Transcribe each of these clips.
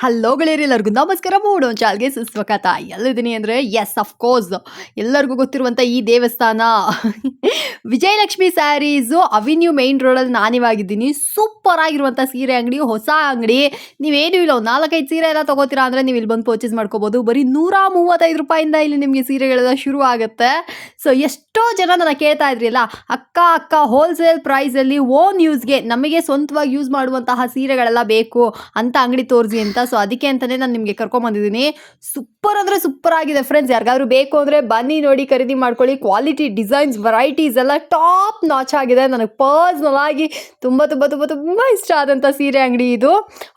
Hello ಗೆಳೆಯರಿ ಎಲ್ಲರಿಗೂ. ನಮಸ್ಕಾರ. ಮೂಡೋ ಚಾಲ್ಗೆ ಸುಸ್ವಾಗತ. ಎಲ್ಲಿದ್ದೀನಿ ಅಂದರೆ? ಎಸ್ ಕೋರ್ಸ್ ಎಲ್ಲರಿಗೂ ಗೊತ್ತಿರುವಂಥ ಈ ದೇವಸ್ಥಾನ. ವಿಜಯಲಕ್ಷ್ಮಿ ಸ್ಯಾರೀಸು ಅವಿನ್ಯೂ ಮೈನ್ ರೋಡಲ್ಲಿ ನಾನಿವಾಗಿದ್ದೀನಿ ಸೂಪರ್ ಆಗಿರುವಂಥ ಸೀರೆ ಅಂಗಡಿ, ಹೊಸ ಅಂಗಡಿ. ನೀವೇನು ಇಲ್ಲ, ಒಂದು ನಾಲ್ಕೈದು ಸೀರೆ ಎಲ್ಲ ತೊಗೋತೀರಾ ಅಂದರೆ ನೀವು ಇಲ್ಲಿ ಬಂದು ಪರ್ಚೇಸ್ ಮಾಡ್ಕೋಬೋದು. ಬರೀ ನೂರ ಮೂವತ್ತೈದು ರೂಪಾಯಿಂದ ಇಲ್ಲಿ ನಿಮಗೆ ಸೀರೆಗಳೆಲ್ಲ ಶುರು ಆಗುತ್ತೆ. ಸೊ ಎಷ್ಟೋ ಜನ ನನ್ನ ಕೇಳ್ತಾ ಇದ್ರಿಲ್ಲ ಅಕ್ಕ ಅಕ್ಕ ಹೋಲ್ಸೇಲ್ ಪ್ರೈಸಲ್ಲಿ ಓನ್ ಯೂಸ್ಗೆ ನಮಗೆ ಸ್ವಂತವಾಗಿ ಯೂಸ್ ಮಾಡುವಂತಹ ಸೀರೆಗಳೆಲ್ಲ ಬೇಕು ಅಂತ ಅಂಗಡಿ ತೋರಿಸಿ ಅಂತ ಸೊ ಅದಕ್ಕೆ ಅಂತಾನೆ ನಾನು ನಿಮಗೆ ಕರ್ಕೊಂಬಂದಿದ್ದೀನಿ. ಸೂಪರ್ ಅಂದರೆ ಸೂಪರ್ ಆಗಿದೆ ಫ್ರೆಂಡ್ಸ್ ಯಾರಿಗಾದ್ರು ಬೇಕು ಅಂದರೆ ಬನ್ನಿ ನೋಡಿ, ಖರೀದಿ ಮಾಡ್ಕೊಳ್ಳಿ. ಕ್ವಾಲಿಟಿ ಡಿಸೈನ್ಸ್ ವೆರೈಟೀಸ್ ಎಲ್ಲ ಟಾಪ್ ನಾಚ್ ಆಗಿದೆ. ನನಗೆ ಪರ್ಸ್ನಲ್ ಆಗಿ ತುಂಬ ತುಂಬ ತುಂಬ ತುಂಬ ಇಷ್ಟ ಆದಂಥ ಸೀರೆ ಅಂಗಡಿ ಇದು.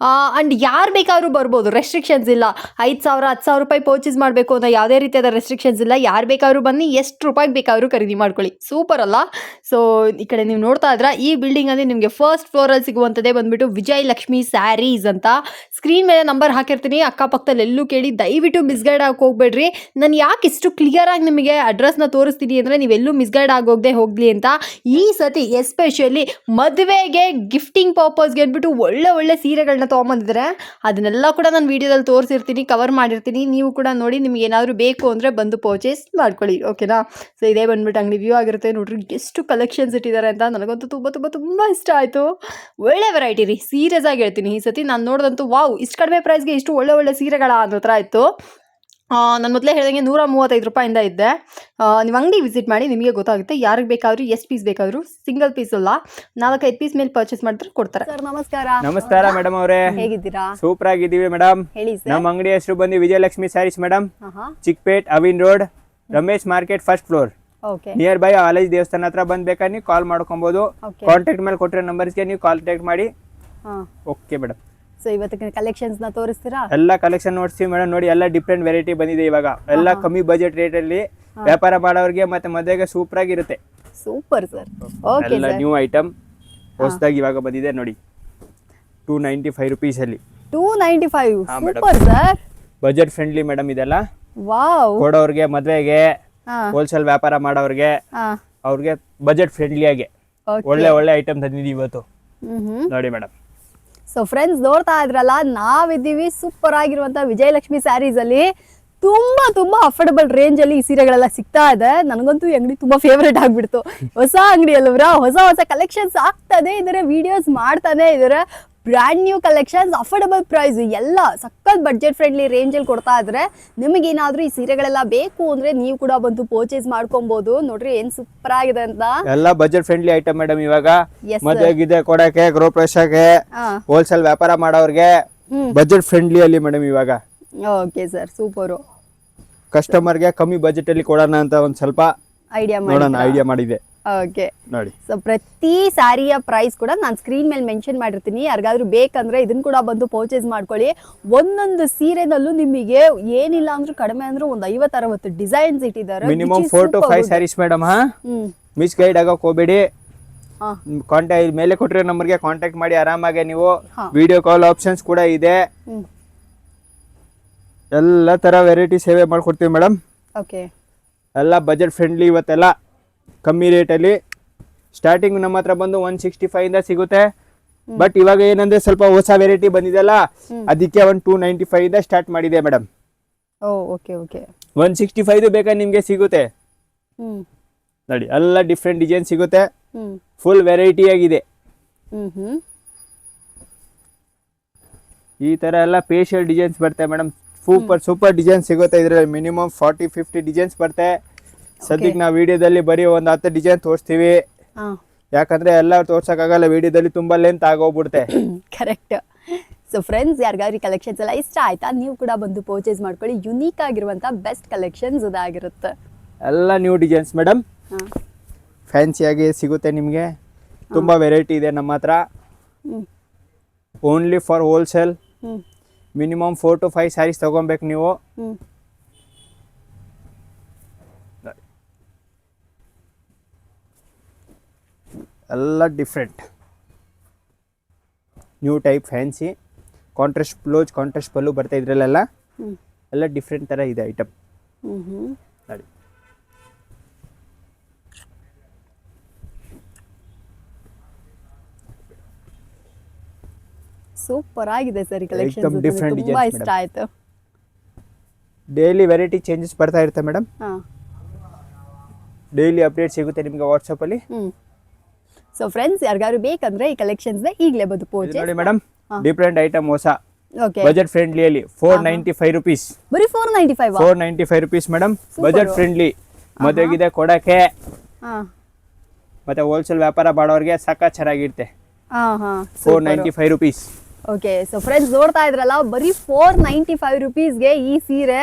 ಆ್ಯಂಡ್ ಯಾರು ಬೇಕಾದ್ರೂ ಬರ್ಬೋದು. ರೆಸ್ಟ್ರಿಕ್ಷನ್ಸ್ ಇಲ್ಲ. ಐದು ಸಾವಿರ, ಹತ್ತು ಸಾವಿರ ರೂಪಾಯಿ ಪರ್ಚೇಸ್ ಮಾಡಬೇಕು ಅಂತ ಯಾವುದೇ ರೀತಿಯಾದ ರೆಸ್ಟ್ರಿಕ್ಷನ್ಸ್ ಇಲ್ಲ. ಯಾರು ಬೇಕಾದ್ರೂ ಬನ್ನಿ, ಎಷ್ಟು ರೂಪಾಯಿಗೆ ಬೇಕಾದರೂ ಖರೀದಿ ಮಾಡ್ಕೊಳ್ಳಿ. ಸೂಪರ್ ಅಲ್ಲ? ಸೊ ಈ ಕಡೆ ನೀವು ನೋಡ್ತಾ ಇದ್ರ, ಈ ಬಿಲ್ಡಿಂಗಲ್ಲಿ ನಿಮಗೆ ಫಸ್ಟ್ ಫ್ಲೋರಲ್ಲಿ ಸಿಗುವಂಥದ್ದೇ ಬಂದ್ಬಿಟ್ಟು ವಿಜಯ್ ಲಕ್ಷ್ಮಿ ಸ್ಯಾರೀಸ್ ಅಂತ. ಸ್ಕ್ರೀನ್ ಮೇಲೆ ನಂಬರ್ ಹಾಕಿರ್ತೀನಿ. ಅಕ್ಕಪಕ್ಕದಲ್ಲಿ ಎಲ್ಲೂ ಕೇಳಿ ದಯವಿಟ್ಟು ಮಿಸ್ಗೈಡ್ ಆಗಿ ಹೋಗ್ಬೇಡ್ರಿ. ನಾನು ಯಾಕೆ ಇಷ್ಟು ಕ್ಲಿಯರ್ ಆಗಿ ನಿಮಗೆ ಅಡ್ರೆಸ್ನ ತೋರಿಸ್ತೀನಿ ಅಂದರೆ ನೀವೆಲ್ಲೂ ಮಿಸ್ಗೈಡ್ ಆಗೋಗದೆ ಹೋಗಲಿ ಅಂತ ಈ ಸತಿ ಎಸ್ಪೆಷಲಿ ಮದುವೆಗೆ ಗಿಫ್ಟಿಂಗ್ ಪರ್ಪಸ್ಗೆ ಅಂದ್ಬಿಟ್ಟು ಒಳ್ಳೆ ಒಳ್ಳೆ ಸೀರೆಗಳನ್ನ ತೊಗೊಂಬಂದಿದ್ದಾರೆ ಅದನ್ನೆಲ್ಲ ಕೂಡ ನಾನು ವೀಡಿಯೋದಲ್ಲಿ ತೋರಿಸಿರ್ತೀನಿ ಕವರ್ ಮಾಡಿರ್ತೀನಿ. ನೀವು ಕೂಡ ನೋಡಿ ನಿಮ್ಗೆ ಏನಾದರೂ ಬೇಕು ಅಂದರೆ ಬಂದು ಪರ್ಚೇಸ್ ಮಾಡ್ಕೊಳ್ಳಿ ಓಕೆನಾ ಸೊ ಇದೇ ಬಂದ್ಬಿಟ್ಟು ಅಂಗಡಿ ವ್ಯೂ ಆಗಿರುತ್ತೆ. ನೋಡ್ರಿ ಎಷ್ಟು ಕಲೆಕ್ಷನ್ಸ್ ಇಟ್ಟಿದ್ದಾರೆ ಅಂತ ನನಗಂತೂ ತುಂಬ ತುಂಬ ತುಂಬ ಇಷ್ಟ ಆಯಿತು. ಒಳ್ಳೆ ವೆರೈಟಿ ರೀ. ಸೀರಿಯಸ್ ಆಗಿ ಹೇಳ್ತೀನಿ ಈ ಸತಿ. ನಾನು ನೋಡಿದಂತೂ ವಾವ್, ಇಷ್ಟು ಕಡಿಮೆ ಪ್ರೈಸ್ಗೆ ಇಷ್ಟು ಒಳ್ಳೆ ಒಳ್ಳೆ ಸೀರೆಗಳ ಅನ್ನೋ ಥರ ಇತ್ತು. ನಾನು ಮೊದಲೇ ಹೇಳಿದಂಗೆ ನೂರ ಮೂವತ್ತೈದು ರೂಪಾಯಿಂದ ಇದ್ದೆ. ನೀವು ಅಂಗಡಿ ವಿಸಿಟ್ ಮಾಡಿ ನಿಮಗೆ ಗೊತ್ತಾಗುತ್ತೆ ಯಾರಿಗೆ ಬೇಕಾದ್ರೂ ಎಷ್ಟು ಪೀಸ್ ಬೇಕಾದರೂ ಸಿಂಗಲ್ ಪೀಸ್ ಅಲ್ಲ ನಾಲ್ಕೈದು ಪೀಸ್ ಮೇಲೆ ಪರ್ಚೇಸ್ ಮಾಡಿದ್ರೆ ಕೊಡ್ತಾರೆ. ಸರ್ ನಮಸ್ಕಾರ. ನಮಸ್ಕಾರ ಮೇಡಮ್ ಅವರೇ. ಹೇಗಿದ್ದೀರಾ? ಸೂಪರ್ ಆಗಿದ್ದೀವಿ ಮೇಡಮ್ ಹೇಳಿ ಸರ್. ನಮ್ಮ ಅಂಗಡಿ ಹೆಸರು ಬಂದು Vijayalakshmi sarees madam Chikkapet Chickpet avenue road Ramesh market first floor okay near by ಆಲೇಜ್ ದೇವಸ್ಥಾನ ಹತ್ರ ಬಂದ್ ಬೇಕಾದ್ರೆ ನೀವು ಕಾಲ್ ಮಾಡ್ಕೊಬಹುದು ಕಾಂಟ್ಯಾಕ್ಟ್ ಮೇಲೆ ಕೊಟ್ಟಿರೋ ನಂಬರ್ಸ್ಗೆ ನೀವು ಕಾಂಟ್ಯಾಕ್ಟ್ ಮಾಡಿ. ಹಾಂ. ಓಕೆ ಮೇಡಮ್ ಸೊ ಇವತ್ತಿನ ನ ತೋರಿಸ್ತೀರಾ? ಎಲ್ಲ ಕಲೆಕ್ಷನ್ ನೋಡ್ತೀವಿ ಮೇಡಮ್ ನೋಡಿ ಎಲ್ಲ ಡಿಫ್ರೆಂಟ್ ವೆರೈಟಿ ಬಂದಿದೆ ಇವಾಗ. ಎಲ್ಲ ಕಮ್ಮಿ ಬಜೆಟ್ ರೇಟ್ ಅಲ್ಲಿ ವ್ಯಾಪಾರ ಮಾಡೋರಿಗೆ ಮತ್ತೆ ಮದುವೆಗೆ ಸೂಪರ್ ಆಗಿರುತ್ತೆ. ಸೂಪರ್ ಸರ್ ಓಕೆ ಎಲ್ಲ ನ್ಯೂ ಐಟಮ್ ಹೊಸದಾಗಿ ಇವಾಗ ಬಂದಿದೆ ನೋಡಿ. ಟೂ ನೈಂಟಿ ಫೈವ್ ರುಪೀಸ್ ಅಲ್ಲಿ two ninety five. Super sir budget friendly madam ಇದೆಲ್ಲ. ವಾವ್ ಕೊಡೋರ್ಗೆ ಮದ್ವೆಗೆ ಹೋಲ್ಸೇಲ್ ವ್ಯಾಪಾರ ಮಾಡೋರ್ಗೆ ಅವ್ರಿಗೆ ಬಜೆಟ್ ಫ್ರೆಂಡ್ಲಿ ಆಗಿ. ಒಳ್ಳೆ ಒಳ್ಳೆ ಐಟಮ್ ತಂದಿದ್ದೀವಿ ಇವತ್ತು. ನೋಡಿ ಮೇಡಮ್ ಸೊ ಫ್ರೆಂಡ್ಸ್ ನೋಡ್ತಾ ಇದ್ರಲ್ಲ, ನಾವಿದ್ದೀವಿ ಸೂಪರ್ ಆಗಿರುವಂಥ ವಿಜಯಲಕ್ಷ್ಮಿ ಸ್ಯಾರೀಸ್ ಅಲ್ಲಿ. ತುಂಬಾ ತುಂಬಾ ಅಫೋರ್ಡಬಲ್ ರೇಂಜ್ ಅಲ್ಲಿ ಈ ಸೀರೆಗಳೆಲ್ಲ ಸಿಗ್ತಾ ಇದೆ. ನನಗಂತೂ ಈ ಅಂಗಡಿ ತುಂಬಾ ಫೇವ್ರೇಟ್ ಆಗ್ಬಿಡ್ತು. ಹೊಸ ಅಂಗಡಿ ಅಲ್ವರ ಹೊಸ ಹೊಸ ಕಲೆಕ್ಷನ್ಸ್ ಆಗ್ತದೆ ಇದರ ವಿಡಿಯೋಸ್ ಮಾಡ್ತಾನೆ ಇದಾರೆ. Brand new collections affordable price ಎಲ್ಲ ಸಕ್ಕತ್ ಬಡ್ಜೆಟ್ ಫ್ರೆಂಡ್ಲಿ ರೇಂಜ್ ಅಲ್ಲಿ ಕೊಡ್ತಾ ಇದ್ರೆ ನಿಮಗೇನಾದ್ರೂ ಈ ಸೀರೆಗಳೆಲ್ಲ ಬೇಕು ಅಂದ್ರೆ ನೀವು ಕೂಡ ಬಂದು ಪರ್ಚೇಸ್ ಮಾಡ್ಕೊಬಹುದು ನೋಡ್ರಿ ಏನ್ ಸೂಪರ್ ಆಗಿದೆ ಅಂತ. ಎಲ್ಲ ಬಜೆಟ್ ಫ್ರೆಂಡ್ಲಿ ಐಟಮ್ ಮೇಡಮ್ ಇವಾಗ. ಮದುವೆಗಿದೆ ಕೊಡಕ್ಕೆ ಗೃಹಪ್ರವೇಶಕ್ಕೆ ಹಾ. ಹೋಲ್ಸೇಲ್ ವ್ಯಾಪಾರ ಮಾಡೋರ್ಗೆ ಬಜೆಟ್ ಫ್ರೆಂಡ್ಲಿ ಅಲ್ಲಿ ಮೇಡಮ್ ಇವಾಗ. ಓಕೆ ಸರ್ ಸೂಪರು ಕಸ್ಟಮರ್ಗೆ ಕಮ್ಮಿ ಬಜೆಟ್ ಅಲ್ಲಿ ಕೊಡೋಣ ಅಂತ ಒಂದ್ ಸ್ವಲ್ಪ ಐಡಿಯಾ ಮಾಡೋಣ ಐಡಿಯಾ ಮಾಡಿದೆ ಓಕೆ ನೋಡಿ. ಸೊ ಪ್ರತಿ ಸಾರಿಯ ಪ್ರೈಸ್ ಕೂಡ ನಾನು ಸ್ಕ್ರೀನ್ ಮೇಲೆ ಮೆನ್ಷನ್ ಮಾಡಿರ್ತೀನಿ. ಯಾರಿಗಾದ್ರೂ ಬೇಕಂದ್ರೆ ಇದನ್ನ ಕೂಡ ಬಂದು ಪರ್ಚೇಸ್ ಮಾಡ್ಕೊಳ್ಳಿ. ಒಂದೊಂದು ಸೀರೆನಲ್ಲೂ ನಿಮಗೆ ಏನಿಲ್ಲ ಅಂದ್ರೂ ಕಡಿಮೆ ಅಂದ್ರೆ ಒಂದು ಐವತ್ತು ಅರವತ್ತು ಡಿಸೈನ್ಸ್ ಇಟ್ಟಿದ್ದಾರೆ. Minimum four to five. Sarees madam misguide ಆಗಕ್ ಹೋಗ್ಬೇಡಿ. ಕಾಂಟ್ಯಾಕ್ಟ್ ಮೇಲೆ ಕೊಟ್ಟಿರೋ ನಂಬರ್ಗೆ ಕಾಂಟ್ಯಾಕ್ಟ್ ಮಾಡಿ ಆರಾಮಾಗಿ ನೀವು. ವಿಡಿಯೋ ಕಾಲ್ ಆಪ್ಷನ್ಸ್ ಕೂಡ ಇದೆ. ಎಲ್ಲ ತರ ವೆರೈಟಿ ಸೇವೆ ಮಾಡ್ಕೊಡ್ತೀವಿ ಮೇಡಮ್ ಓಕೆ ಎಲ್ಲ ಬಜೆಟ್ ಫ್ರೆಂಡ್ಲಿ ಇವತ್ತೆಲ್ಲ. ಕಮ್ಮಿ ರೇಟಲ್ಲಿ. ಸ್ಟಾರ್ಟಿಂಗ್ ನಮ್ಮ ಹತ್ರ ಬಂದು ಒನ್ ಸಿಕ್ಸ್ಟಿ ಫೈವ್ ಇಂದ ಸಿಗುತ್ತೆ. ಬಟ್ ಇವಾಗ ಏನಂದ್ರೆ ಸ್ವಲ್ಪ ಹೊಸ ವೆರೈಟಿ ಬಂದಿದೆಲ್ಲ ಅದಕ್ಕೆ ಒಂದು ಟೂ ನೈಂಟಿ ಫೈವ್ ಇಂದ ಸ್ಟಾರ್ಟ್ ಮಾಡಿದೆ madam okay okay one sixty five ಬೇಕಾದ್ರೆ ನಿಮಗೆ ಸಿಗುತ್ತೆ? ನೋಡಿ ಎಲ್ಲ ಡಿಫ್ರೆಂಟ್ ಡಿಸೈನ್ ಸಿಗುತ್ತೆ. ಫುಲ್ ವೆರೈಟಿ ಆಗಿದೆ. ಈ ತರ ಎಲ್ಲ ಫೇಶಿಯಲ್ ಡಿಸೈನ್ಸ್ ಬರುತ್ತೆ ಮೇಡಮ್ ಸೂಪರ್ ಸೂಪರ್ ಡಿಸೈನ್ ಸಿಗುತ್ತೆ. ಇದ್ರಲ್ಲಿ ಮಿನಿಮಮ್ ಫಾರ್ಟಿ ಫಿಫ್ಟಿ ಡಿಸೈನ್ಸ್ ಬರುತ್ತೆ. ಸದ್ಯಕ್ಕೆ ನಾವು ವಿಡಿಯೋದಲ್ಲಿ ಬರೀ ಒಂದು ಹತ್ತು ಡಿಸೈನ್ ತೋರಿಸ್ತೀವಿ. ಯಾಕಂದ್ರೆ ಎಲ್ಲ ತೋರ್ಸಕ್ಕಾಗಲ್ಲ ವಿಡಿಯೋದಲ್ಲಿ ತುಂಬಾ ಲೆಂತ್ ಆಗೋಗ್ಬಿಡುತ್ತೆ. ಕರೆಕ್ಟ್ ಸೊ ಫ್ರೆಂಡ್ಸ್ ಯಾರಿಗಾದ್ರೂ ಕಲೆಕ್ಷನ್ಸ್ ಎಲ್ಲ ಇಷ್ಟ ಆಯ್ತಾ? ನೀವು ಕೂಡ ಬಂದು ಪರ್ಚೇಸ್ ಮಾಡ್ಕೊಳ್ಳಿ. ಯುನೀಕ್ ಆಗಿರುವಂತ ಬೆಸ್ಟ್ ಕಲೆಕ್ಷನ್ಸ್ ಇದಾಗಿರುತ್ತೆ. ಎಲ್ಲ ನ್ಯೂ ಡಿಸೈನ್ಸ್ ಮೇಡಮ್ ಫ್ಯಾನ್ಸಿಯಾಗಿ ಸಿಗುತ್ತೆ ನಿಮಗೆ. ತುಂಬ ವೆರೈಟಿ ಇದೆ ನಮ್ಮ ಹತ್ರ. Only for wholesale minimum four to five sarees ತೊಗೊಬೇಕು ನೀವು. ಎಲ್ಲ different new type fancy contrast blouse contrast pallu ಬರ್ತಾ ಇದ್ರಲ್ಲೆಲ್ಲ ಎಲ್ಲ ಡಿಫ್ರೆಂಟ್ ಥರ ಇದೆ ಐಟಮ್ ನೋಡಿ. ಸೂಪರ್ ಆಗಿದೆ ಸರ್ ಕಲೆಕ್ಷನ್ different ತುಂಬಾ ಇಷ್ಟ ಆಯ್ತು. ಡೈಲಿ ವೆರೈಟಿ ಚೇಂಜಸ್ ಬರ್ತಾ ಇರುತ್ತೆ ಮೇಡಮ್ ಡೈಲಿ ಅಪ್ಡೇಟ್ ಸಿಗುತ್ತೆ ನಿಮಗೆ ವಾಟ್ಸಪ್ಪಲ್ಲಿ ಸೊ ಫ್ರೆಂಡ್ಸ್ ಯಾರಿಗಾದ್ರು ಬೇಕಂದ್ರೆ ಈ ಕಲೆಕ್ಷನ್ಸ್ ಈಗಲೇ ಬಂದು ಪೋಚೆ ನೋಡಿ ಮೇಡಮ್ ಡಿಫ್ರೆಂಟ್ ಐಟಮ್ ಹೊಸ. ಓಕೆ ಬಜೆಟ್ ಫ್ರೆಂಡ್ಲಿಯಲ್ಲಿ ಫೋರ್ ನೈಂಟಿ ಫೈವ್ ರುಪೀಸ್ ಬರೀ four ninety five four ninety five rupees madam budget friendly ಮದುವೆಗಿದೆ ಕೊಡಕ್ಕೆ. ಮತ್ತೆ ಹೋಲ್ಸೇಲ್ ವ್ಯಾಪಾರ ಮಾಡೋರಿಗೆ ಸಾಕ ಚೆನ್ನಾಗಿರುತ್ತೆ four ninety five rupees okay so friends ನೋಡ್ತಾ ಇದ್ರಲ್ಲ ಬರೀ ಫೋರ್ ನೈಂಟಿ ಫೈವ್ ರುಪೀಸ್ಗೆ ಈ ಸೀರೆ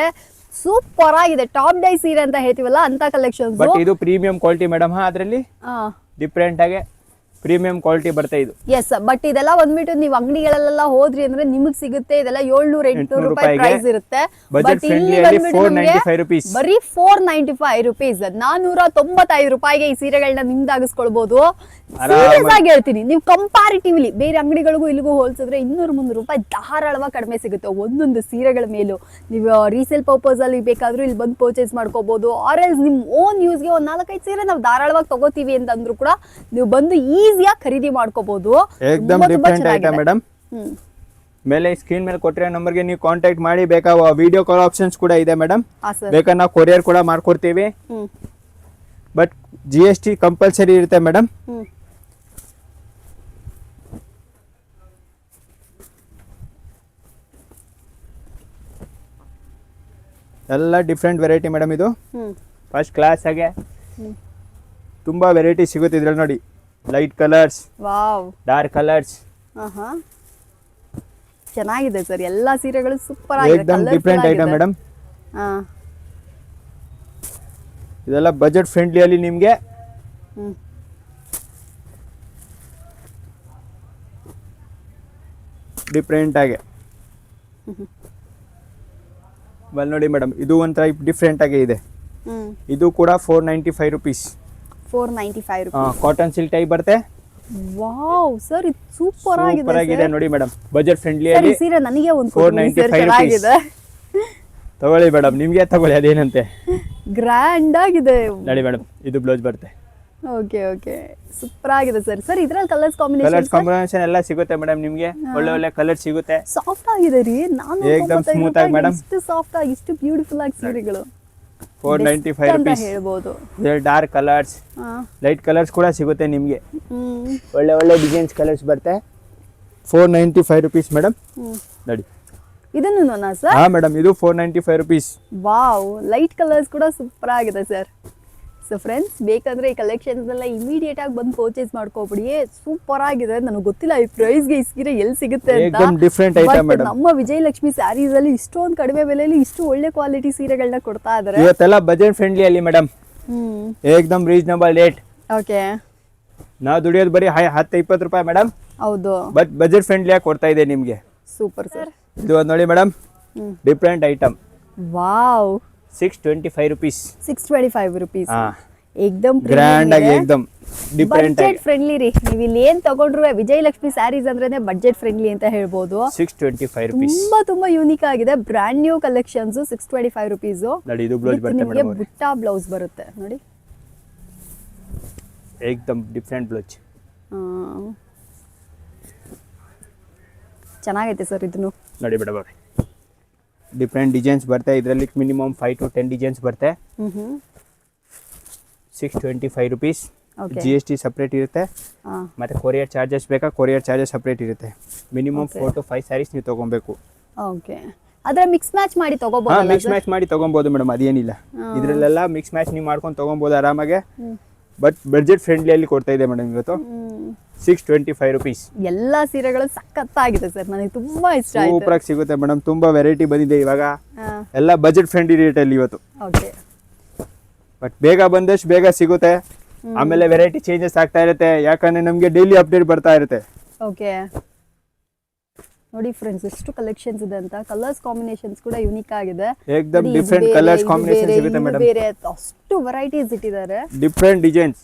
ಸೂಪರ್ ಆಗಿದೆ. ಟಾಪ್ ಡೈ ಸೀರೆ ಅಂತ ಹೇಳ್ತೀವಲ್ಲ ಅಂತ ಕಲೆಕ್ಷನ್ ಬಟ್ ಇದು ಪ್ರೀಮಿಯಂ ಕ್ವಾಲಿಟಿ ಮೇಡಮ್ ಅದರಲ್ಲಿ? ಡಿಫ್ರೆಂಟ್ ಆಗಿ ಪ್ರೀಮಿಯಂ ಕ್ವಾಲಿಟಿ ಬರ್ತಾ ಇದು. ಎಸ್ ಬಟ್ ಇದೆಲ್ಲ ಬಂದ್ಬಿಟ್ಟು ನೀವು ಅಂಗಡಿಗಳಲ್ಲೆಲ್ಲ ಹೋದ್ರಿ ಅಂದ್ರೆ ನಿಮಗ್ ಸಿಗುತ್ತೆ. ಇದೆಲ್ಲ ಏಳ್ನೂರ ಎಂಟ್ನೂರು ರೂಪಾಯಿ ಪ್ರೈಸ್ ಇರುತ್ತೆ. ಬಟ್ ಇಲ್ಲಿ ಅಲ್ಲಿ ಬಂದ್ಬಿಟ್ಟು ನಮ್ಗೆ 495 rupees. ಬರೀ ಫೋರ್ ನೈಂಟಿ ಫೈವ್ ರುಪೀಸ್ ನಾನೂರ ತೊಂಬತ್ತೈದು ರೂಪಾಯಿಗೆ ಈ ಸೀರೆಗಳನ್ನ ನಿಮ್ದಾಗಿಸ್ಕೊಳ್ಬಹುದು ಸೀರಿಯಸ್ ಆಗಿ ಹೇಳ್ತೀನಿ. ನೀವು ಕಂಪ್ಯಾರಿಟಿವ್ಲಿ ಬೇರೆ ಅಂಗಡಿಗಳಿಗೂ ಇಲ್ಲಿಗೂ ಹೋಲ್ಸಿದ್ರೆ ಇನ್ನೂರ್ ಮುನ್ನೂರು ರೂಪಾಯಿ ಧಾರಾಳವಾಗಿ ಕಡಿಮೆ ಸಿಗುತ್ತೆ. ಒಂದೊಂದು ಸೀರೆಗಳ ಮೇಲೂ. ನೀವು ರೀಸೇಲ್ ಪರ್ಪಸ್ ಅಲ್ಲಿ ಬೇಕಾದ್ರೂ ಇಲ್ಲಿ ಬಂದು ಪರ್ಚೇಸ್ ಮಾಡ್ಕೋಬಹುದು ಆರ್ ಎಲ್ಸ್ ನಿಮ್ ಓನ್ ಯೂಸ್ಗೆ ಒಂದ್ ನಾಲ್ಕೈದು ಸೀರೆ ನಾವು ಧಾರಾಳವಾಗಿ ತಗೋತೀವಿ ಅಂತಂದ್ರು ಕೂಡ ನೀವು ಬಂದು ಈಸಿಯಾಗಿ ಖರೀದಿ ಮಾಡ್ಕೋಬಹುದು ಏಕ್ದಮ್ ಡಿಫ್ರೆಂಟ್ ಐಟಮ್ ಮೇಡಮ್. ಮೇಲೆ ಸ್ಕ್ರೀನ್ ಮೇಲೆ ಕೊಟ್ಟಿರೋ ನಂಬರ್ಗೆ ನೀವು ಕಾಂಟ್ಯಾಕ್ಟ್ ಮಾಡಿ ಬೇಕಾ ವಿಡಿಯೋ ಕಾಲ್ ಆಪ್ಷನ್ಸ್ ಕೂಡ ಇದೆ ಮೇಡಮ್. ಬೇಕಾ ಬೇಕಾದ್ರೆ ನಾವು ಕೊರಿಯರ್ ಕೂಡ ಮಾಡ್ಕೊಡ್ತೀವಿ. But G S T compulsory ಇರುತ್ತೆ ಮೇಡಮ್. ಎಲ್ಲ ಡಿಫ್ರೆಂಟ್ ವೆರೈಟಿ ಮೇಡಮ್ ಇದು. ಫಸ್ಟ್ ಕ್ಲಾಸ್ ಆಗಿ ತುಂಬಾ ತುಂಬ ವೆರೈಟಿ ಸಿಗುತ್ತೆ ಇದ್ರಲ್ಲಿ ನೋಡಿ. Light colours wow dark colours ಆಹಾ ಚೆನ್ನಾಗಿದೆ ಸರ್. ಎಲ್ಲಾ ಸೀರೆಗಳು ಸೂಪರ್ ಆಗಿದೆ. Colours different item. ಮೇಡಮ್ ಹಾ. ಇದೆಲ್ಲ ಬಜೆಟ್ ಫ್ರೆಂಡ್ಲಿ ಅಲ್ಲಿ ನಿಮಗೆ? ಡಿಫ್ರೆಂಟ್ ಆಗಿ. ಬಲ್ ನೋಡಿ ಮೇಡಮ್ ಇದು ಒಂಥರ ಡಿಫ್ರೆಂಟ್ ಆಗಿ ಇದೆ. ಇದು ಕೂಡ four ninety five rupees four ninety five rupees cotton silk type ಬರುತ್ತೆ? ವಾವ್ ಸರ್ ಇದು ಸೂಪರ್ ಆಗಿದೆ ಸೂಪರ್ ಆಗಿದೆ ನೋಡಿ ಮೇಡಮ್ ಬಜೆಟ್ ಫ್ರೆಂಡ್ಲಿ ಅಲ್ಲಿ ಈ ಸೀರೆ ನನಗೆ ಒಂದು ಫೋರ್ ನೈಂಟಿ ಫೈವ್ ಆಗಿದೆ ತಗೊಳ್ಳಿ ಮೇಡಮ್ ನಿಮಗೆ ತಗೊಳ್ಳಿ ಅದೇನಂತೆ? ಗ್ರ್ಯಾಂಡ್ ಆಗಿದೆ. ನೋಡಿ ಮೇಡಮ್ ಇದು ಬ್ಲೌಸ್ ಬರುತ್ತೆ. ಓಕೆ ಓಕೆ ಸೂಪರ್ ಆಗಿದೆ ಸರ್ ಸರ್ ಇದ್ರಲ್ಲಿ ಕಲರ್ಸ್ ಕಾಂಬಿನೇಷನ್ ಕಲರ್ಸ್ ಕಾಂಬಿನೇಷನ್ ಎಲ್ಲ ಸಿಗುತ್ತೆ ಮೇಡಮ್ ನಿಮಗೆ. ಒಳ್ಳೆ ಒಳ್ಳೆ ಕಲರ್ ಸಿಗುತ್ತೆ. ಸಾಫ್ಟ್ ಆಗಿದೆ ರೀ. ನಾನು ಏಕ್ದಮ್ ಸ್ಮೂತ್ ಆಗಿ ಮೇಡಮ್ ಇಷ್ಟು ಸಾಫ್ಟ್ ಆಗಿ ಇಷ್ಟು ಬ್ಯೂಟಿಫುಲ್ ಆಗಿ ಸೀರೆಗಳು. ಫೋರ್ ನೈಂಟಿ ಫೈವ್ ರುಪೀಸ್ ಹೇಳ್ಬೋದು. ಡಾರ್ಕ್ ಕಲರ್ಸ್ ಲೈಟ್ ಕಲರ್ಸ್ ಕೂಡ ಸಿಗುತ್ತೆ ನಿಮಗೆ. ಒಳ್ಳೆ ಒಳ್ಳೆ ಡಿಸೈನ್ಸ್ ಕಲರ್ಸ್ ಬರುತ್ತೆ. Four ninety five rupees madam ನೋಡಿ. ಇದನ್ನು ಸರ್ ಹಾ ಮೇಡಮ್ ಇದು four ninety five rupees wow light colours ಕೂಡ ಸೂಪರ್ ಆಗಿದೆ ಸರ್ ಸೊ ಫ್ರೆಂಡ್ಸ್ ಬೇಕಂದ್ರೆ ಈ ಕಲೆಕ್ಷನ್ಸ್ ಎಲ್ಲ ಇಮಿಡಿಯೇಟ್ ಆಗಿ ಬಂದು ಪರ್ಚೇಸ್ ಮಾಡ್ಕೊಬಿಡಿ. ಸೂಪರ್ ಆಗಿದೆ. ನನಗೆ ಗೊತ್ತಿಲ್ಲ ಈ ಪ್ರೈಸ್ಗೆ ಈ ಸೀರೆ ಎಲ್ಲಿ ಸಿಗುತ್ತೆ ಅಂತ. ನಮ್ಮ ವಿಜಯಲಕ್ಷ್ಮಿ ಸ್ಯಾರೀಸ್ ಅಲ್ಲಿ ಇಷ್ಟೊಂದು ಕಡಿಮೆ ಬೆಲೆಯಲ್ಲಿ ಇಷ್ಟು ಒಳ್ಳೆ ಕ್ವಾಲಿಟಿ ಸೀರೆಗಳನ್ನ ಕೊಡ್ತಾ ಇದಾರೆ. ಇವತ್ತೆಲ್ಲ ಬಜೆಟ್ ಫ್ರೆಂಡ್ಲಿ ಅಲ್ಲಿ ಮೇಡಮ್ ಏಕ್ದಮ್ ರೀಸನಬಲ್ ರೇಟ್ ಓಕೆ ನಾವು ದುಡಿಯೋದು ಬರೀ ಹೈ ಹತ್ತು ಇಪ್ಪತ್ತು ರೂಪಾಯಿ ಮೇಡಮ್ ಹೌದು. ಬಟ್ ಬಜೆಟ್ ಫ್ರೆಂಡ್ಲಿ ಆಗಿ ಕೊಡ್ತಾ ಇದೆ ನಿಮಗೆ. ಸೂಪರ್ ಸರ್ ಇದು ನೋಡಿ madam different item wow six twenty five rupees six twenty five rupees ಹಾ. ಏಕ್ದಮ್ ಗ್ರ್ಯಾಂಡ್ ಆಗಿ ಏಕ್ದಮ್ ಡಿಫ್ರೆಂಟ್ ಬಡ್ಜೆಟ್ ಫ್ರೆಂಡ್ಲಿ ರೀ. ನೀವು ಇಲ್ಲಿ ಏನ್ ತಗೊಂಡ್ರು ವಿಜಯಲಕ್ಷ್ಮಿ ಸ್ಯಾರೀಸ್ ಅಂದ್ರೆ ಬಜೆಟ್ ಫ್ರೆಂಡ್ಲಿ ಅಂತ ಹೇಳ್ಬೋದು. ಸಿಕ್ಸ್ ಟ್ವೆಂಟಿ ಫೈವ್ ರುಪೀಸ್ ತುಂಬಾ ತುಂಬಾ ಯೂನಿಕ್ ಆಗಿದೆ. Brand new collections six twenty five rupees ನೋಡಿ ಇದು ಬ್ಲೌಸ್ ಬರುತ್ತೆ ನಿಮಗೆ ಬುಟ್ಟ ಬ್ಲೌಸ್ ಬರುತ್ತೆ. ನೋಡಿ. ಏಕ್ದಮ್ ಡಿಫ್ರೆಂಟ್ ಬ್ಲೌಸ್ ಚೆನ್ನಾಗೈತೆ ಸರ್ ಇದನ್ನು. ನೋಡಿ ಬೇಡ ಡಿಫ್ರೆಂಟ್ ಡಿಸೈನ್ಸ್ ಬರುತ್ತೆ ಇದರಲ್ಲಿ minimum five to ten designs ಬರುತ್ತೆ six twenty five rupees G S T separate ಇರುತ್ತೆ. ಮತ್ತೆ ಕೊರಿಯರ್ ಚಾರ್ಜಸ್ ಬೇಕಾ? ಕೊರಿಯರ್ ಚಾರ್ಜಸ್ ಸಪ್ರೇಟ್ ಇರುತ್ತೆ. Minimum. Four to five sarees ನೀವು ತಗೋಬೇಕು. ಓಕೆ ಅದರ ಮಿಕ್ಸ್ ಮ್ಯಾಚ್ ಮಾಡಿ ತಗೋಬಹುದು ಮಿಕ್ಸ್ ಮ್ಯಾಚ್ ಮಾಡಿ ತಗೊಬಹುದು ಮೇಡಮ್ ಅದೇನಿಲ್ಲ. ಇದರಲ್ಲೆಲ್ಲ ಮಿಕ್ಸ್ ಮ್ಯಾಚ್ ನೀವು ಮಾಡ್ಕೊಂಡು ತಗೊಬಹುದು ಆರಾಮಾಗೆ. ಬಟ್ ಬಜೆಟ್ ಫ್ರೆಂಡ್ಲಿ ಅಲ್ಲಿ ಕೊಡ್ತಾ ಇದೆ ಮೇಡಮ್ ಇವತ್ತು. ಸಿಕ್ಸ್ ಟ್ವೆಂಟಿ ಫೈವ್ ರುಪೀಸ್ ಎಲ್ಲ ಸೀರೆಗಳು ಸಖತ್ತಾಗಿದೆ ಸರ್ ನನಗೆ ತುಂಬಾ ಇಷ್ಟ ಸೂಪರ್ ಆಗಿ ಸಿಗುತ್ತೆ ಮೇಡಮ್ ತುಂಬಾ ವೆರೈಟಿ ಬಂದಿದೆ ಇವಾಗ. ಎಲ್ಲ ಬಜೆಟ್ ಫ್ರೆಂಡ್ಲಿ ರೇಟಲ್ಲಿ ಇವತ್ತು. ಓಕೆ ಬಟ್ ಬೇಗ ಬಂದಷ್ಟು ಬೇಗ ಸಿಗುತ್ತೆ. ಆಮೇಲೆ ವೆರೈಟಿ ಚೇಂಜಸ್ ಆಗ್ತಾ ಇರುತ್ತೆ. ಯಾಕಂದ್ರೆ ನಮಗೆ ಡೈಲಿ ಅಪ್ಡೇಟ್ ಬರ್ತಾ ಇರುತ್ತೆ. ಓಕೆ ನೋಡಿ ಫ್ರೆಂಡ್ಸ್ ಎಷ್ಟು ಕಲೆಕ್ಷನ್ಸ್ ಇದೆ ಅಂತ. ಕಲರ್ಸ್ ಕಾಂಬಿನೇಷನ್ಸ್ ಕೂಡ ಯುನಿಕ್ ಆಗಿದೆ. ಏಕದಮ್ ಡಿಫರೆಂಟ್ ಕಲರ್ಸ್ ಕಾಂಬಿನೇಷನ್ಸ್ ಇದೆ ಮೇಡಂ ಬೇರೆ ಅಷ್ಟು ವೆರೈಟೀಸ್ ಇಟ್ಟಿದ್ದಾರೆ. ಡಿಫರೆಂಟ್ ಡಿಸೈನ್ಸ್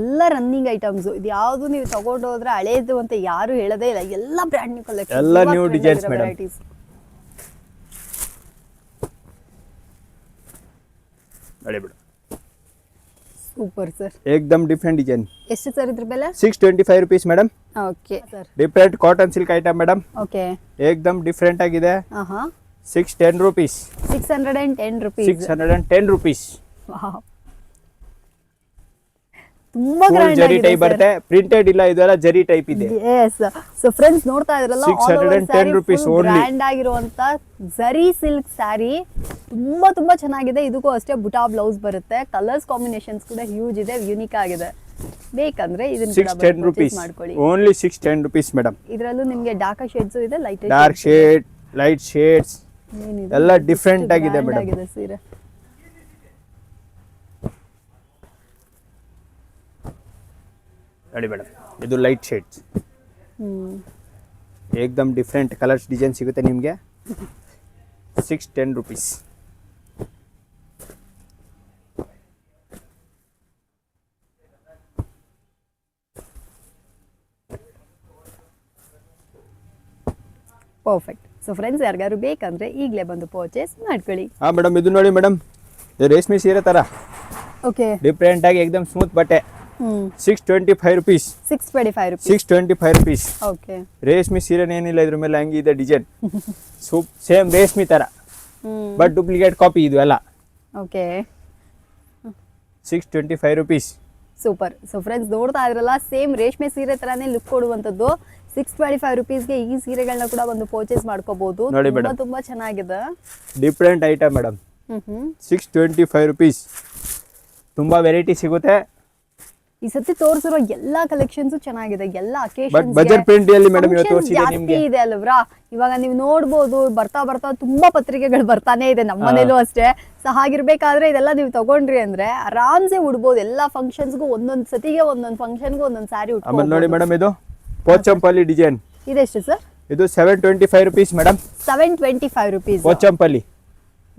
ಎಲ್ಲ ರನ್ನಿಂಗ್ ಐಟಮ್ಸ್ ಇದು ಯಾವುದು ನೀವು ತಗೊಂಡು ಹೋದ್ರೆ ಹಳೇದು ಅಂತ ಯಾರು ಹೇಳದೇ ಇಲ್ಲ. ಎಲ್ಲ ಬ್ರ್ಯಾಂಡ್ ನ್ಯೂ ಕಲೆಕ್ಷನ್ ಎಲ್ಲ ನ್ಯೂ ಡಿಸೈನ್ಸ್ ಮೇಡಂ ನೋಡಿ ಮೇಡಮ್ ಸೂಪರ್ ಸರ್ ಏಕ್ದಮ್ ಡಿಫ್ರೆಂಟ್ ಡಿಸೈನ್ ಎಷ್ಟು ಸರ್ ಇದ್ರ ಬೆಲೆ? Six twenty five rupees madam okay sir different cotton silk item madam okay ಏಕ್ದಮ್ different ಆಗಿದೆ. Six ten rupees six hundred and ten rupees six hundred and ten rupees ತುಂಬಾ grand ಜರಿ type ಬರುತ್ತೆ. Printed ಇಲ್ಲ ಇದೆಲ್ಲ ಜರಿ type ಇದೆ. S so friends ನೋಡ್ತಾ ಇದ್ರಲ್ಲ 610 ಟೆನ್ ರುಪೀಸ್ ಗ್ರ್ಯಾಂಡ್ ಆಗಿರುವಂತ ಜರಿ ಸಿಲ್ಕ್ ಸ್ಯಾರಿ ತುಂಬಾ ತುಂಬಾ ಚೆನ್ನಾಗಿದೆ. ಇದಕ್ಕೂ ಅಷ್ಟೇ ಬುಟಾ ಬ್ಲೌಸ್ ಬರುತ್ತೆ. ಕಲರ್ಸ್ ಕಾಂಬಿನೇಷನ್ಸ್ ಕೂಡ ಹ್ಯೂಜ್ ಇದೆ ಯೂನಿಕ್ ಆಗಿದೆ. ಬೇಕಂದ್ರೆ ಇದನ್ನ ಮಾಡ್ಕೊಳ್ಳಿ. Only six ten rupees madam ಇದರಲ್ಲೂ ನಿಮಗೆ ಡಾರ್ಕ್ ಶೇಡ್ಸ್ ಇದೆ light dark shade light shades ಎಲ್ಲ ಡಿಫ್ರೆಂಟ್ ಆಗಿದೆ ಮೇಡಮ್ ಸೀರೆ. ನೋಡಿ ಮೇಡಮ್ ಇದು ಲೈಟ್ ಶೇಡ್ಸ್ ಹ್ಮ್. ಏಕ್ದಮ್ ಡಿಫ್ರೆಂಟ್ ಕಲರ್ಸ್ ಡಿಸೈನ್ ಸಿಗುತ್ತೆ ನಿಮಗೆ. Six ten rupees perfect so friends ಯಾರಿಗಾದ್ರು ಬೇಕಂದ್ರೆ ಈಗಲೇ ಬಂದು ಪರ್ಚೇಸ್ ಮಾಡ್ಕೊಳ್ಳಿ. ಹಾ ಮೇಡಮ್ ಇದು ನೋಡಿ ಮೇಡಮ್ ರೇಷ್ಮೆ ಸೀರೆ ತರ. ಓಕೆ ಡಿಫ್ರೆಂಟ್ ಆಗಿ ಏಕ್ದಮ್ ಸ್ಮೂತ್ ಬಟ್ಟೆ. Six twenty five rupees six twenty five rupees six twenty five rupees okay ರೇಷ್ಮೆ ಸೀರೆ ಏನಿಲ್ಲ ಇದ್ರ ಮೇಲೆ ಹಂಗೆ ಇದೆ ಡಿಸೈನ್ ಸೂಪ್ ಸೇಮ್ ರೇಷ್ಮೆ ತರ. ಬಟ್ ಡೂಪ್ಲಿಕೇಟ್ ಕಾಪಿ ಇದು ಎಲ್ಲ. Okay six twenty five rupees super so friends ನೋಡ್ತಾ ಇದ್ರಲ್ಲ ಸೇಮ್ ರೇಷ್ಮೆ ಸೀರೆ ತರಾನೇ ಲುಕ್ ಕೊಡುವಂಥದ್ದು. ಸಿಕ್ಸ್ ಟ್ವೆಂಟಿ ಫೈವ್ ರುಪೀಸ್ಗೆ ಈ ಸೀರೆಗಳನ್ನ ಕೂಡ ಒಂದು ಪರ್ಚೇಸ್ ಮಾಡ್ಕೋಬಹುದು ನೋಡಿ ತುಂಬಾ. ತುಂಬಾ ಚೆನ್ನಾಗಿದೆ. Different item madam hmm hmm. Six twenty five rupees ತುಂಬಾ ವೆರೈಟಿ ಸಿಗುತ್ತೆ. ಈ ಸತಿ ತೋರಿಸಿರೋ ಎಲ್ಲಾ ಕಲೆಕ್ಷನ್ಸ್ ಚೆನ್ನಾಗಿದೆ. ಎಲ್ಲಾ ಬಟ್ ಬಜೆಟ್ ಪ್ರಿಂಟ್ ಅಲ್ಲಿ ಮೇಡಮ್ ಇವತ್ತು ತೋರಿಸಿದೆ ಜಾಸ್ತಿ ನಿಮಗೆ. ಇದೆ ಅಲ್ವ್ರಾ ಇವಾಗ ನೀವು ನೋಡ್ಬೋದು ಬರ್ತಾ ಬರ್ತಾ ತುಂಬಾ ಪತ್ರಿಕೆಗಳು ಬರ್ತಾನೆ ಇದೆ ನಮ್ಮ ಮನೇಲೂ ಅಷ್ಟೇ. ಸೊ ಹಾಗಿರ್ಬೇಕಾದ್ರೆ ಇದೆಲ್ಲ ನೀವು ತಗೊಂಡ್ರಿ ಅಂದ್ರೆ ಆರಾಮ್ಸೆ ಉಡ್ಬೋದು. ಎಲ್ಲಾ ಫಂಕ್ಷನ್ಸ್ಗೂ ಒಂದೊಂದ್ ಸತಿಗೆ ಒಂದೊಂದ್ ಫಂಕ್ಷನ್ಗೂ ಒಂದೊಂದ್ ಸ್ಯಾರಿ ಆಮೇಲೆ ನೋಡಿ ಮೇಡಮ್ ಇದು. ಪೋಚಂಪಲ್ಲಿ ಡಿಸೈನ್ ಇದೆಷ್ಟು ಸರ್? ಇದು seven twenty five rupees madam seven twenty five rupees Pochampalli.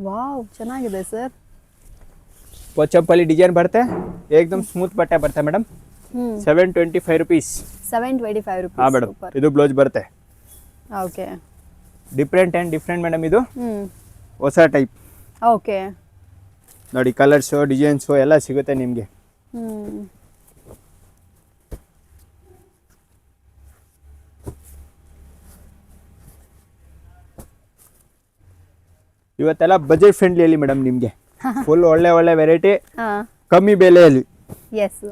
Wow ಚೆನ್ನಾಗಿದೆ ಸರ್. ಪೋಚಂಪಲ್ಲಿ ಡಿಸೈನ್ ಬರುತ್ತೆ. ಏಕ್ದಮ್ ಸ್ಮೂತ್ ಬಟ್ಟೆ ಬರುತ್ತೆ madam seven twenty five rupees seven twenty five ಹಾಂ ಮೇಡಮ್ ಇದು ಬ್ಲೌಸ್ ಬರುತ್ತೆ. Okay different and different madam ಇದು? ಹೊಸ ಟೈಪ್ ಓಕೆ ನೋಡಿ ಕಲರ್ಸು ಡಿಸೈನ್ಸು ಎಲ್ಲ ಸಿಗುತ್ತೆ ನಿಮಗೆ. ಇವತ್ತೆಲ್ಲ ಬಜೆಟ್ ಫ್ರೆಂಡ್ಲಿಯಲ್ಲಿ ಮೇಡಮ್ ನಿಮಗೆ. ಫುಲ್ ಒಳ್ಳೆ ಒಳ್ಳೆ ವೆರೈಟಿ ಹಾ. ಕಮ್ಮಿ ಬೆಲೆಯಲ್ಲಿ. ಎಸ್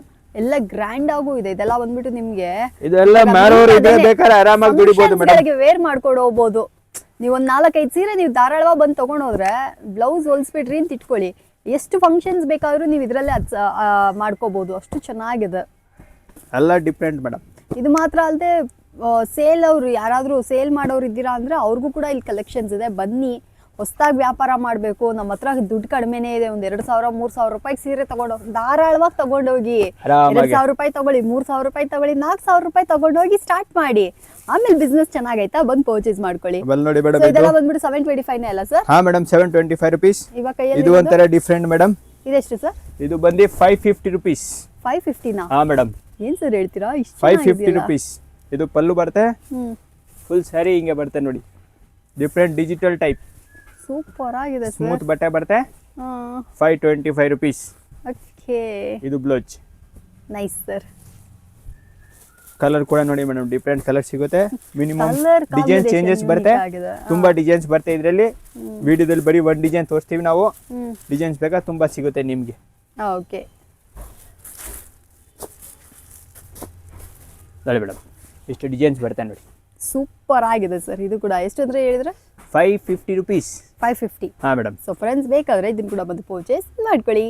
ಎಲ್ಲ ಗ್ರ್ಯಾಂಡ್ ಆಗೂ ಇದೆ ಇದೆಲ್ಲ ಬಂದ್ಬಿಟ್ಟು ನಿಮ್ಗೆ. ಇದೆಲ್ಲ ಮಾರೋರು ಇದೆ ಬೇಕಾದ್ರೆ ಆರಾಮಾಗಿ ದುಡಿಬೋದು ಮೇಡಮ್ ವೇರ್ ಮಾಡ್ಕೊಂಡು ಹೋಗ್ಬೋದು. ನೀವು ಒಂದ್ ನಾಲ್ಕೈದು ಸೀರೆ ನೀವು ಧಾರಾಳವಾಗಿ ಬಂದು ತಗೊಂಡ್ ಹೋದ್ರೆ ಬ್ಲೌಸ್ ಹೊಲಿಸ್ಬಿಟ್ರಿ ಅಂತ ಇಟ್ಕೊಳ್ಳಿ. ಎಷ್ಟು ಫಂಕ್ಷನ್ಸ್ ಬೇಕಾದ್ರೂ ನೀವು ಇದರಲ್ಲೇ ಮಾಡ್ಕೋಬಹುದು ಅಷ್ಟು ಚೆನ್ನಾಗಿದೆ. ಎಲ್ಲ ಡಿಫ್ರೆಂಟ್ ಮೇಡಮ್ ಇದು ಮಾತ್ರ ಅಲ್ಲದೆ ಸೇಲ್ ಅವರು ಯಾರಾದರೂ ಸೇಲ್ ಮಾಡೋರು ಇದ್ದೀರಾ ಅಂದ್ರೆ ಅವ್ರಿಗೂ ಕೂಡ ಇಲ್ಲಿ ಕಲೆಕ್ಷನ್ಸ್ ಇದೆ. ಬನ್ನಿ. ಹೊಸ್ದಾಗಿ ವ್ಯಾಪಾರ ಮಾಡಬೇಕು ನಮ್ಮ ಹತ್ರ ದುಡ್ಡು ಕಡಿಮೆನೇ ಇದೆ ಒಂದ್ ಎರಡು ಸಾವಿರ ಮೂರ್ ಸಾವಿರ ರೂಪಾಯಿ ಸೀರೆ ತಗೊಂಡು ಧಾರಾಳವಾಗಿ ತಗೊಂಡೋಗಿ ಹೋಗಿ. ಎರಡ್ ಸಾವಿರ ರೂಪಾಯಿ ತಗೊಳ್ಳಿ ಮೂರ್ ಸಾವಿರ ರೂಪಾಯಿ ತಗೊಳ್ಳಿ ನಾಲ್ಕು ಸಾವಿರ ರೂಪಾಯಿ ತಗೊಂಡೋಗಿ ಸ್ಟಾರ್ಟ್ ಮಾಡಿ. ಆಮೇಲೆ ಬಿಸ್ನೆಸ್ ಚೆನ್ನಾಗೈತಾ? ಬಂದ್ ಪರ್ಚೇಸ್ ಮಾಡ್ಕೊಳ್ಳಿ. ನೋಡಿ ಇದೆಲ್ಲ ಬಂದ್ಬಿಟ್ಟು ಸೆವೆನ್ ಟ್ವೆಂಟಿ ಫೈವ್ ಅಲ್ಲ ಸರ್ ಹಾ madam seven twenty five rupees ಇವಾಗ ಇದು ಒಂಥರ ಡಿಫ್ರೆಂಟ್ ಮೇಡಮ್ ಇದೆಷ್ಟು ಸರ್ ಇದು ಬಂದು ಫೈವ್ ಫಿಫ್ಟಿ ರುಪೀಸ್ ಫೈವ್ ಫಿಫ್ಟಿನಾ ಹಾ ಮೇಡಮ್ ಏನ್ ಸರ್ ಹೇಳ್ತೀರಾ? ಇಷ್ಟು ಫೈವ್ ಫಿಫ್ಟಿ ರುಪೀಸ್ ಇದು ಪಲ್ಲು ಬರುತ್ತೆ. ಫುಲ್ ಸ್ಯಾರಿ ಹಿಂಗೆ ಬರುತ್ತೆ ನೋಡಿ. ಡಿಫ್ರೆಂಟ್ ಡಿಜಿಟಲ್ ಟೈಪ್ ಸೂಪರ್ ಆಗಿದೆ ಸ್ಮೂತ್ ಬಟ್ಟೆ ಬರುತ್ತೆ five twenty five rupees okay ಇದು ಬ್ಲೌಸ್ ನೈಸ್ ಸರ್ ಕಲರ್ ಕೂಡ ನೋಡಿ ಮೇಡಮ್ ಡಿಫ್ರೆಂಟ್ ಕಲರ್ ಸಿಗುತ್ತೆ. ಮಿನಿಮಮ್ ಡಿಸೈನ್ ಚೇಂಜಸ್ ಬರುತ್ತೆ. ತುಂಬಾ ಡಿಸೈನ್ಸ್ ಬರುತ್ತೆ ಇದರಲ್ಲಿ. ವಿಡಿಯೋದಲ್ಲಿ ಬರೀ ಒಂದು ಡಿಸೈನ್ ತೋರಿಸ್ತೀವಿ ನಾವು. ಡಿಸೈನ್ಸ್ ಬೇಕಾ ತುಂಬಾ ಸಿಗುತ್ತೆ ನಿಮಗೆ. ಓಕೆ ನೋಡಿ ಮೇಡಮ್ ಇಷ್ಟು ಡಿಸೈನ್ಸ್ ಬರುತ್ತೆ ನೋಡಿ. ಸೂಪರ್ ಆಗಿದೆ ಸರ್ ಇದು ಕೂಡ. ಎಷ್ಟು ಅಂದ್ರೆ ಹೇಳಿದ್ರೆ? Five fifty rupees five fifty ಹಾಂ ಮೇಡಮ್ ಸೊ ಫ್ರೆಂಡ್ಸ್ ಬೇಕಾದರೆ ಇದನ್ನು ಕೂಡ ಬಂದು ಪರ್ಚೇಸ್ ಮಾಡ್ಕೊಳ್ಳಿ.